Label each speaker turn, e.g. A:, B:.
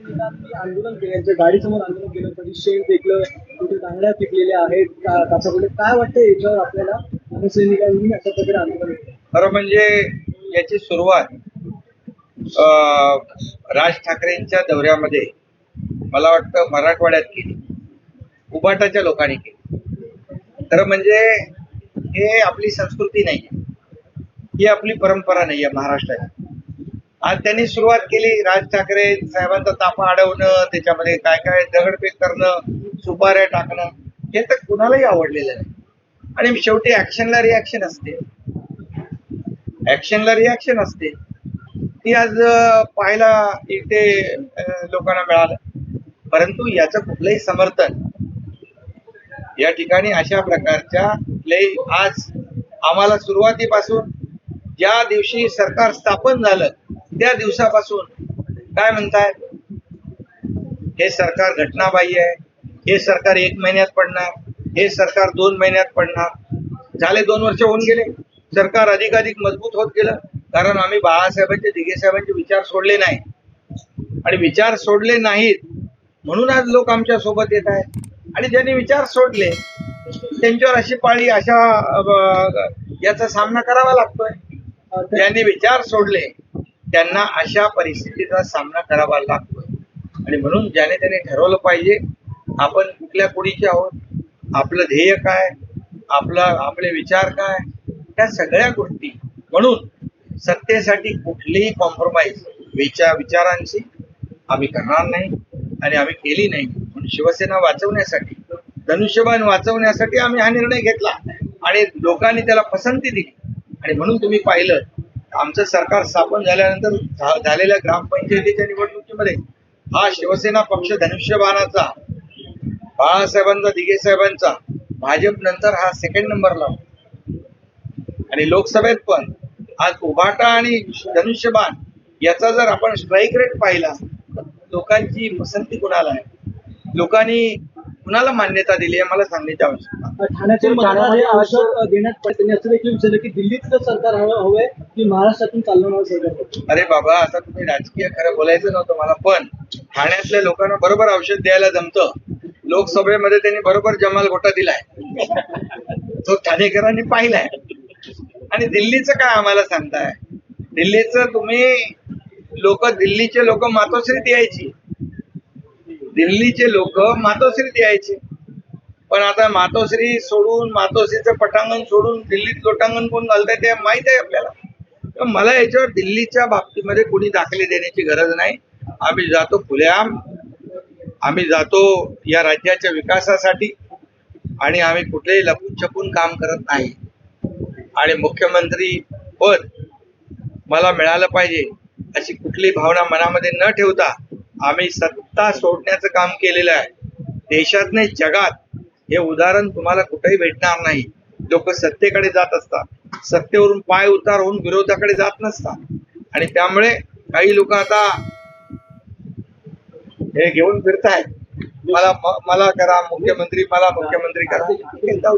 A: आंदोलन केलं गाडीसमोर आंदोलन केलं कधी शेण फेकलं कुठे दांगड्या पिकलेल्या आहेत. का काय वाटतं याच्यावर आपल्याला मनसैनिकांनी अशा प्रकारे आंदोलन
B: खरं म्हणजे याची सुरुवात अं, राज ठाकरेंच्या दौऱ्यामध्ये मला वाटतं मराठवाड्यात केली. उबाटाच्या लोकांनी केली. खरं म्हणजे हे आपली संस्कृती नाही ही आपली परंपरा नाही आहे महाराष्ट्राची. आज त्यांनी सुरुवात केली. राज ठाकरे साहेबांचा ताफा अडवणं त्याच्यामध्ये काय काय दगडफेक करणं सुपाऱ्या टाकणं हे तर कुणालाही आवडलेलं नाही. आणि शेवटी ऍक्शनला रिॲक्शन असते. ऍक्शनला रिॲक्शन असते. ती आज पाहायला इथे लोकांना मिळालं. परंतु याचं कुठलंही समर्थन या ठिकाणी अशा प्रकारच्या कुठलेही आज आम्हाला सुरुवातीपासून ज्या दिवशी सरकार स्थापन झालं त्या दिवसापासून काय म्हणतात हे सरकार घटनाबाह्य आहे. हे सरकार एक महिन्यात पडणार. हे सरकार दोन महिन्यात पडणार. झाले दोन वर्ष होऊन गेले. सरकार अधिकाधिक मजबूत होत गेलं. कारण आम्ही बाळासाहेबांचे दिघे साहेबांचे विचार सोडले नाही. आणि विचार सोडले नाहीत म्हणून आज लोक आमच्यासोबत येत आहेत. आणि ज्यांनी विचार सोडले त्यांच्यावर अशी पाळी अशा याचा सामना करावा लागतोय. ज्यांनी विचार सोडले त्यांना अशा परिस्थितीचा सामना करावा लागतोय. आणि म्हणून ज्याने त्याने ठरवलं पाहिजे आपण कुठल्या कुणीचे आहोत आपलं ध्येय काय आपला आपले विचार काय त्या सगळ्या गोष्टी म्हणून सत्तेसाठी कुठलीही कॉम्प्रोमाइज विचार विचारांची आम्ही करणार नाही आणि आम्ही केली नाही. म्हणून शिवसेना वाचवण्यासाठी धनुष्यबाण वाचवण्यासाठी आम्ही हा निर्णय घेतला आणि लोकांनी त्याला पसंती दिली. आणि म्हणून तुम्ही पाहिलं आमचं सरकार स्थापन झाल्यानंतर झालेल्या ग्रामपंचायतीच्या निवडणुकीमध्ये हा शिवसेना पक्ष धनुष्यबाणाचा बाळासाहेबांचा दिघे साहेबांचा भाजप नंतर हा सेकंड नंबरला आणि लोकसभेत पण आज उभाटा आणि धनुष्यबाण याचा जर आपण स्ट्राईक रेट पाहिला तर लोकांची पसंती कुणाला आहे? लोकांनी कुणाला मान्यता दिली आहे मला सांगण्याची आवश्यकता
A: आश्वासन देण्यात त्यांनी असं देखील विचारलं की दिल्लीतलं सरकार हवं हवंय की महाराष्ट्रातून सरकार हवं?
B: अरे बाबा आता तुम्ही राजकीय खरं बोलायचं नव्हतं मला पण ठाण्यातल्या लोकांना बरोबर औषध द्यायला जमतं. लोकसभेमध्ये त्यांनी बरोबर जमाल घोटा दिलाय. तो ठाणेकरांनी पाहिलाय. आणि दिल्लीचं काय आम्हाला सांगताय? दिल्लीचं तुम्ही लोक दिल्लीचे लोक मातोश्रीत यायची. दिल्लीचे लोक मातोश्रीत यायचे. पण आता मातोश्री सोडून मातोश्रीचं पटांगण सोडून दिल्लीत लोटांगण कोण घालताय ते माहीत आहे आपल्याला. मला याच्यावर दिल्लीच्या बाबतीमध्ये कोणी दाखले देण्याची गरज नाही. आम्ही जातो खुलेआम. आम्ही जातो या राज्याच्या विकासासाठी. आणि आम्ही कुठलेही लपून छपून काम करत नाही. आणि मुख्यमंत्री पद मला मिळालं पाहिजे अशी कुठली भावना मनामध्ये न ठेवता आम्ही सत्ता सोडण्याचं काम केलेलं आहे. देशात नाही जगात हे उदाहरण तुम्हाला कुठेही भेटणार नाही. लोक सत्तेकडे जात असतात. सत्तेवरून पाय उतार होऊन विरोधाकडे जात नसतात. आणि त्यामुळे काही लोक आता हे घेऊन फिरतायत. मला मला करा मुख्यमंत्री मला मुख्यमंत्री करा.